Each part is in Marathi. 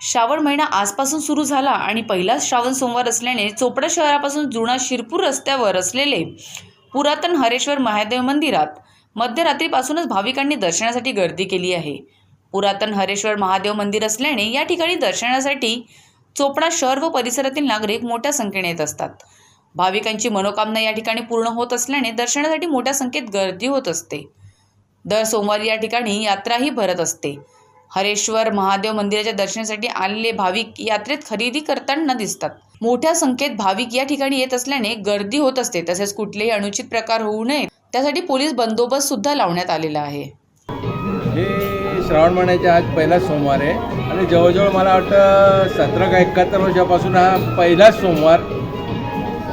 श्रावण महिना आजपासून सुरू झाला आणि पहिलाच श्रावण सोमवार असल्याने चोपडा शहरापासून जुना शिरपूर रस्त्यावर असलेले पुरातन हरेश्वर महादेव मंदिरात मध्यरात्रीपासूनच भाविकांनी दर्शनासाठी गर्दी केली आहे. पुरातन हरेश्वर महादेव मंदिर असल्याने या ठिकाणी दर्शनासाठी चोपडा शहर व परिसरातील नागरिक मोठ्या संख्येने येत असतात. भाविकांची मनोकामना या ठिकाणी पूर्ण होत असल्याने दर्शनासाठी मोठ्या संख्येत गर्दी होत असते. दर सोमवारी या ठिकाणी यात्राही भरत असते. हरेश्वर महादेव मंदिराच्या दर्शनासाठी आलेले भाविक यात्रेत खरेदी करताना दिसतात. मोठ्या संख्येत भाविक या ठिकाणी येत असल्याने गर्दी होत असते तसेच कुठलेही अनुचित प्रकार होऊ नये त्यासाठी पोलीस बंदोबस्त सुद्धा लावण्यात आलेला आहे. हे श्रावण महिन्याच्या आज पहिला सोमवार आहे आणि जवळजवळ मला वाटतं सतरा का एकाहत्तर वर्षापासून हा पहिलाच सोमवार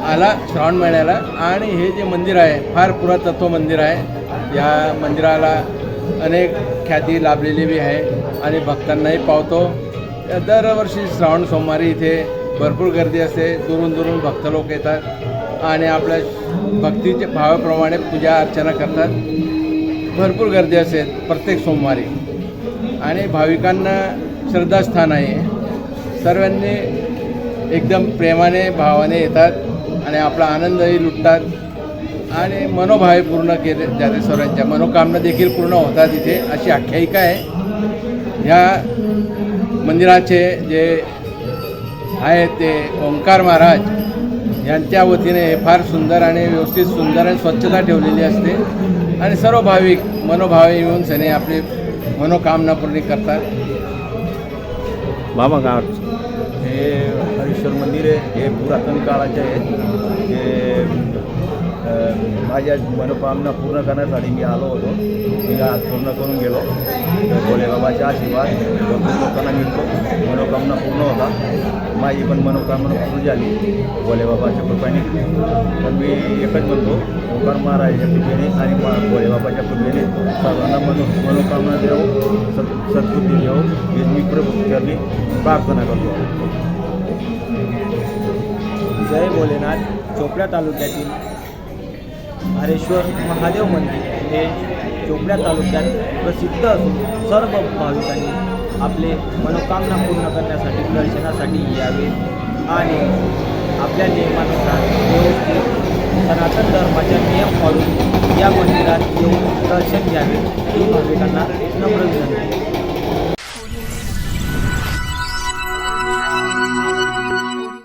आला श्रावण महिन्याला. आणि हे जे मंदिर आहे फार पुरातत्व मंदिर आहे या मंदिराला अनेक ख्याती लाभलेली बी आहे आणि भक्तांनाही पावतो. दरवर्षी श्रावण सोमवारी इथे भरपूर गर्दी असते. दुरून दुरून भक्त लोक येतात आणि आपल्या भक्तीच्या भावाप्रमाणे पूजा अर्चना करतात. भरपूर गर्दी असते प्रत्येक सोमवारी. आणि भाविकांना श्रद्धास्थान आहे. सर्वांनी एकदम प्रेमाने भावाने येतात आणि आपला आनंदही लुटतात. आणि मनोभावे पूर्ण केले जाते सर्वांच्या. मनोकामना देखील पूर्ण होतात इथे. अशी आख्यायिका आहे. ह्या मंदिराचे जे आहेत ते ओंकार महाराज यांच्या वतीने हे फार सुंदर आणि व्यवस्थित सुंदर आणि स्वच्छता ठेवलेली असते. आणि सर्व भाविक मनोभावे येऊन सने आपली मनोकामना पूर्ण करतात. बाबा काय हे हरेश्वर मंदिर आहे. हे पुरातन काळाचे आहे हे माझ्या मनोकामना पूर्ण करण्यासाठी मी आलो होतो. मी आज पूर्ण करून गेलो. भोलेबाबाच्या भोलेबाबाचा आशीर्वाद भरपूर लोकांना मिळतो. मनोकामना पूर्ण होता. माझी पण मनोकामना पूर्ण झाली. भोलेबाबाच्या कृपेने. तर मी एकच म्हणतो ओंकार महाराजाच्या कृपेने आणि मा भोलेबाबाच्या कृपेने सर्वांना मनो मनोकामना देव सत् सद्बुद्धी देव हे मी प्रभूंनी प्रार्थना करतो. जय भोलेनाथ चोपड्या तालुक्यातील हरेश्वर महादेव मंदिर हे चोपड्या तालुक्यात प्रसिद्ध असून सर्व भाविकांनी आपले मनोकामना पूर्ण करण्यासाठी दर्शनासाठी यावे आणि आपल्या नियमानुसार व्यवस्थित सनातन धर्माच्या नियम पाळून या मंदिरात येऊन दर्शन घ्यावे ही भाविकांना नम्र विनंती.